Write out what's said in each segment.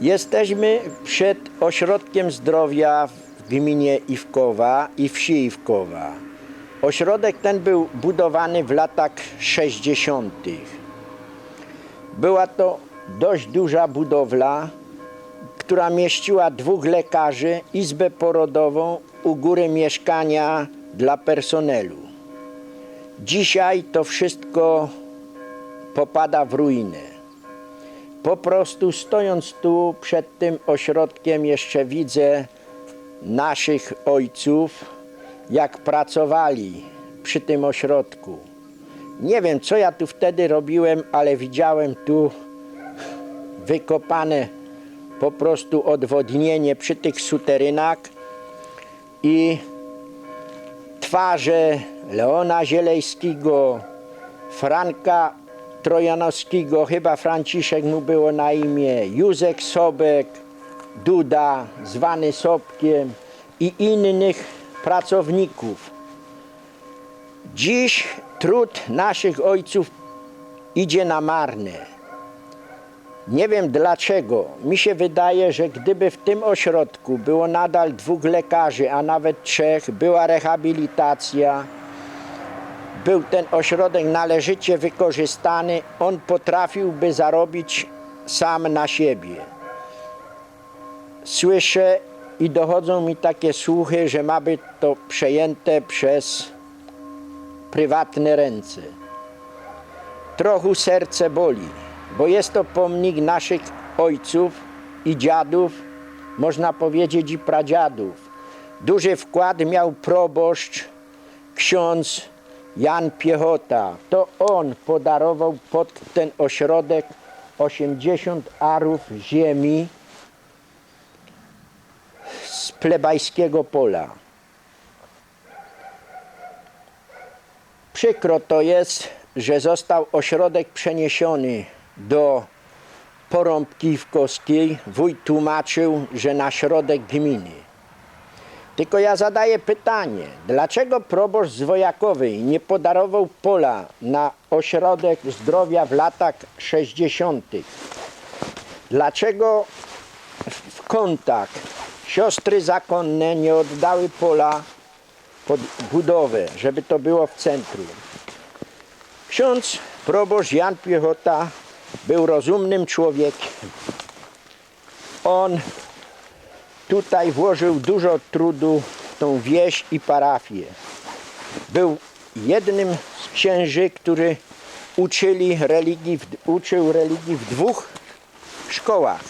Jesteśmy przed ośrodkiem zdrowia w gminie Iwkowa i wsi Iwkowa. Ośrodek ten był budowany w latach 60. Była to dość duża budowla, która mieściła dwóch lekarzy, izbę porodową, u góry mieszkania dla personelu. Dzisiaj to wszystko popada w ruinę. Po prostu stojąc tu przed tym ośrodkiem jeszcze widzę naszych ojców, jak pracowali przy tym ośrodku. Nie wiem, co ja tu wtedy robiłem, ale widziałem tu wykopane po prostu odwodnienie przy tych suterynach i twarze Leona Zielejskiego, Franka Trojanowskiego, chyba Franciszek mu było na imię, Józek Sobek, Duda, zwany Sobkiem i innych pracowników. Dziś trud naszych ojców idzie na marne. Nie wiem dlaczego. Mi się wydaje, że gdyby w tym ośrodku było nadal dwóch lekarzy, a nawet trzech, była rehabilitacja, był ten ośrodek należycie wykorzystany, on potrafiłby zarobić sam na siebie. Słyszę i dochodzą mi takie słuchy, że ma być to przejęte przez prywatne ręce. Trochę serce boli, bo jest to pomnik naszych ojców i dziadów, można powiedzieć i pradziadów. Duży wkład miał proboszcz, ksiądz Jan Piechota. To on podarował pod ten ośrodek 80 arów ziemi z plebajskiego pola. Przykro to jest, że został ośrodek przeniesiony do Porąbki Iwkowskiej. Wójt tłumaczył, że na środek gminy. Tylko ja zadaję pytanie, dlaczego proboszcz z Wojakowej nie podarował pola na ośrodek zdrowia w latach 60. Dlaczego w kątach siostry zakonne nie oddały pola pod budowę, żeby to było w centrum. Ksiądz proboszcz Jan Piechota był rozumnym człowiekiem. On tutaj włożył dużo trudu w tą wieś i parafię. Był jednym z księży, który uczyli religii, w- uczył religii w dwóch szkołach.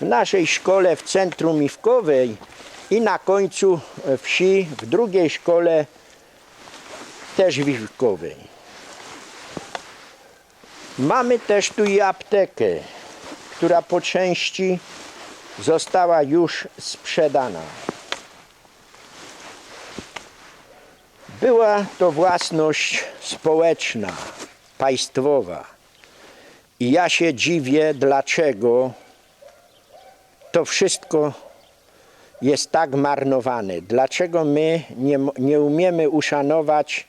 W naszej szkole w centrum Miwkowej i na końcu wsi w drugiej szkole też Miwkowej. Mamy też tu i aptekę, która po części została już sprzedana. Była to własność społeczna, państwowa. I ja się dziwię, dlaczego to wszystko jest tak marnowane. Dlaczego my nie, nie umiemy uszanować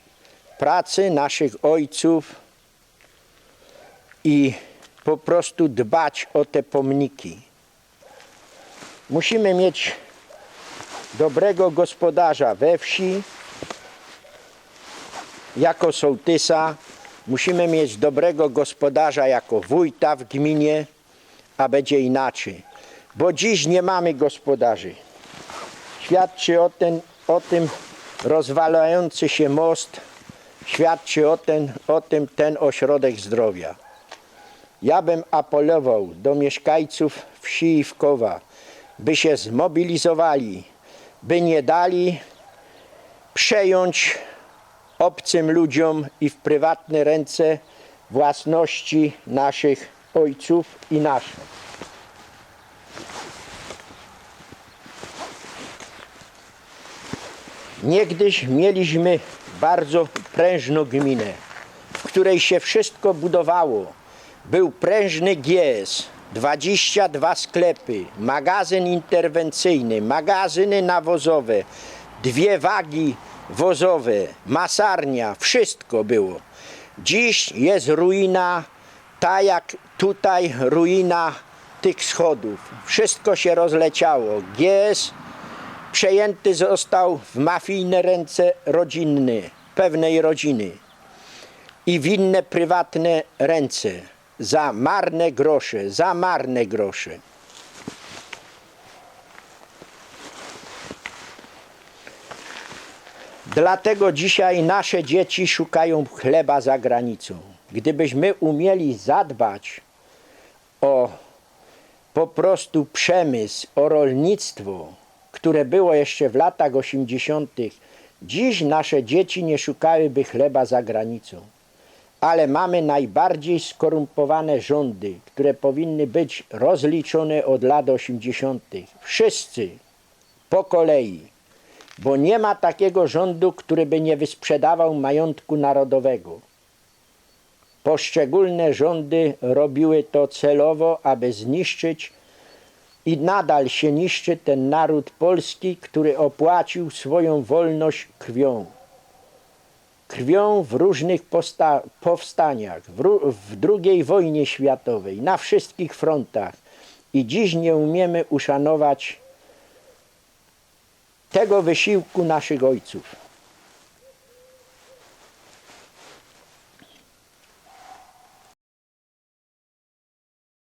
pracy naszych ojców i po prostu dbać o te pomniki. Musimy mieć dobrego gospodarza we wsi, jako sołtysa. Musimy mieć dobrego gospodarza jako wójta w gminie, a będzie inaczej. Bo dziś nie mamy gospodarzy. Świadczy o, ten, o tym rozwalający się most, świadczy o, ten, o tym ten ośrodek zdrowia. Ja bym apelował do mieszkańców wsi Iwkowa, by się zmobilizowali, by nie dali przejąć obcym ludziom i w prywatne ręce własności naszych ojców i naszych. Niegdyś mieliśmy bardzo prężną gminę, w której się wszystko budowało. Był prężny GS, 22 sklepy, magazyn interwencyjny, magazyny nawozowe, dwie wagi wozowe, masarnia, wszystko było. Dziś jest ruina, tak jak tutaj ruina tych schodów. Wszystko się rozleciało. GS przejęty został w mafijne ręce rodzinne, pewnej rodziny i w inne prywatne ręce za marne grosze, za marne grosze. Dlatego dzisiaj nasze dzieci szukają chleba za granicą. Gdybyśmy umieli zadbać o po prostu przemysł, o rolnictwo, które było jeszcze w latach 80., dziś nasze dzieci nie szukałyby chleba za granicą. Ale mamy najbardziej skorumpowane rządy, które powinny być rozliczone od lat 80. Wszyscy po kolei bo nie ma takiego rządu, który by nie wysprzedawał majątku narodowego. Poszczególne rządy robiły to celowo, aby zniszczyć i nadal się niszczy ten naród polski, który opłacił swoją wolność krwią. Krwią w różnych powstaniach, w, w II wojnie światowej, na wszystkich frontach. I dziś nie umiemy uszanować tego wysiłku naszych ojców.